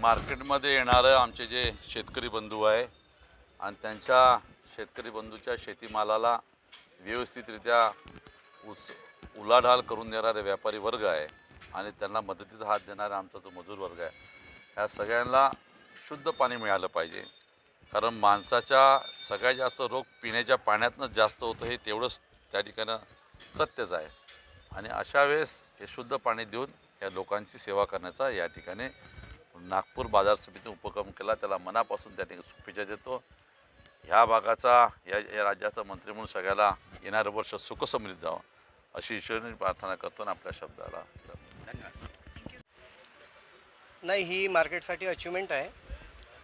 मार्केटमध्ये येणारं आमचे जे शेतकरी बंधू आहे आणि त्यांच्या शेतकरी बंधूच्या शेतीमालाला व्यवस्थितरित्या उच उलाढाल करून देणारे व्यापारी वर्ग आहे आणि त्यांना मदतीचा हात देणारा आमचा जो मजूर वर्ग आहे ह्या सगळ्यांना शुद्ध पाणी मिळालं पाहिजे. कारण माणसाच्या सगळ्यात जास्त रोग पिण्याच्या पाण्यातनं जास्त होतं हे तेवढंच त्या ठिकाणं सत्यच आहे. आणि अशा वेळेस हे शुद्ध पाणी देऊन या लोकांची सेवा करण्याचा या ठिकाणी नागपूर बाजार समितीने उपक्रम केला. त्याला मनापासून त्या ठिकाणी शुभेच्छा देतो. ह्या भागाचा या या राज्याचा मंत्री म्हणून सगळ्याला येणारं वर्ष सुखसमृद्ध जावं अशी ईश्वरी प्रार्थना करतो आणि आपल्या शब्दाला नाही ही मार्केटसाठी अचिव्हमेंट आहे.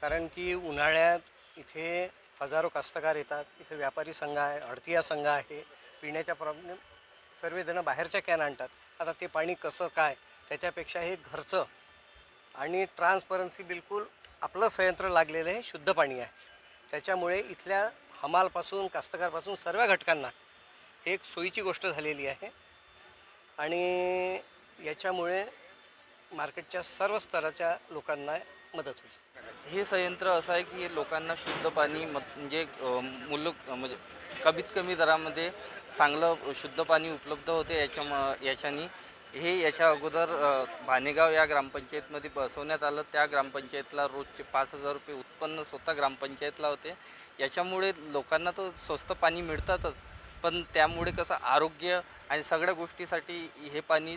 कारण की उन्हाळ्यात इथे हजारो कास्तकार येतात. इथे व्यापारी संघ आहे अडतिया संघ आहे. पिण्याच्या प्रॉब्लेम सर्वजणं बाहेरच्या कॅन आणतात. आता ते पाणी कसं काय त्याच्यापेक्षा हे घरचं आणि ट्रान्सपरन्सी बिलकुल आपलं संयंत्र लागलेलं हे शुद्ध पाणी आहे. त्याच्यामुळे इथल्या हमालपासून कास्तकारपासून सर्व घटकांना एक सोयीची गोष्ट झालेली आहे. आणि याच्यामुळे मार्केटच्या सर्व स्तराच्या लोकांना मदत होईल. हे संयंत्र असं आहे की लोकांना शुद्ध पाणी मत- म्हणजे अ, म्हणजे कमीत कमी दरामध्ये चांगलं शुद्ध पाणी उपलब्ध होते याच्या म- याच्यानी हे याच्या अगोदर भानेगाव या ग्रामपंचायतमध्ये बसवण्यात आलं. त्या ग्रामपंचायतला रोजचे पाच हजार रुपये उत्पन्न स्वतः ग्रामपंचायतला होते. याच्यामुळे लोकांना तर स्वस्त पाणी मिळतातच. पण त्यामुळे कसं आरोग्य आणि सगळ्या गोष्टीसाठी हे पाणी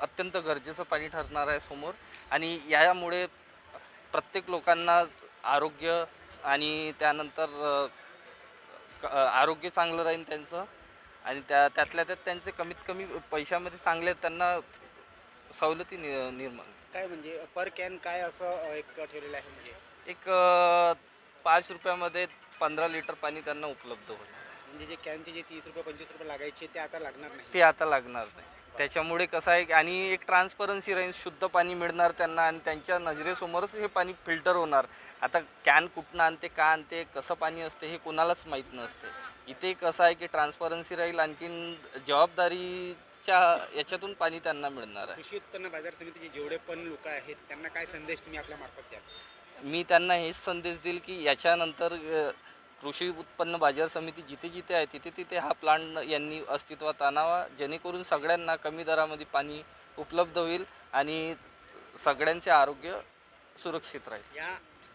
अत्यंत गरजेचं पाणी ठरणार आहे समोर. आणि यामुळे प्रत्येक लोकांना आरोग्य आणि त्यानंतर क- आरोग्य चांगलं राहील त्यांचं. आणि त्या त्यातल्या त्यात त्यांचे कमीत कमी पैशामध्ये चांगले त्यांना सवलती नि निर्माण. काय म्हणजे पर कॅन काय असं एक ठेवलेलं आहे म्हणजे? एक अ, पाच रुपयामध्ये पंधरा लिटर पाणी त्यांना उपलब्ध होईल. म्हणजे जे कॅनचे जे तीस रुपये पंचवीस रुपये लागायचे ते आता लागणार नाही? ते आता लागणार नाही. त्याच्यामुळे कसं आहे आणि एक ट्रान्सपरन्सी राहील शुद्ध पाणी मिळणार त्यांना आणि त्यांच्या नजरेसमोरच हे पाणी फिल्टर होणार. आता कॅन कुठनं आणते का आणते कसं पाणी असते हे कोणालाच माहीत नसते. इथे कसं आहे की ट्रान्सपरन्सी राहील आणखीन जबाबदारीच्या याच्यातून पाणी त्यांना मिळणार आहे. कृषी उत्पन्न बाजार समितीचे जेवढे पण लोक आहेत त्यांना काय संदेश तुम्ही आपल्या मार्फत द्या मी त्यांना हेच संदेश देईल की याच्यानंतर कृषी उत्पन्न बाजार समिती जिथे जिथे आहे तिथे तिथे हा प्लांट यांनी अस्तित्वात आणावा. जेणेकरून सगळ्यांना कमी दरामध्ये पाणी उपलब्ध होईल आणि सगळ्यांचे आरोग्य सुरक्षित राहील. या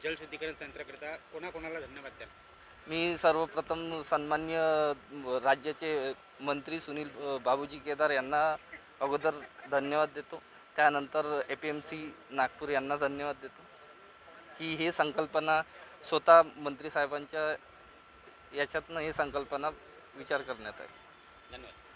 जलशुद्धीकरण संयंत्राकरिता कोणाकोणाला धन्यवाद द्या मी सर्वप्रथम सन्मान्य राज्याचे मंत्री सुनील बाबूजी केदार यांना अगोदर धन्यवाद देतो. त्यानंतर A P M C Nagpur यांना धन्यवाद देतो. की ही संकल्पना स्वतः मंत्री साहेबांच्या याच्यातनं ही संकल्पना विचार करण्यात आली. धन्यवाद.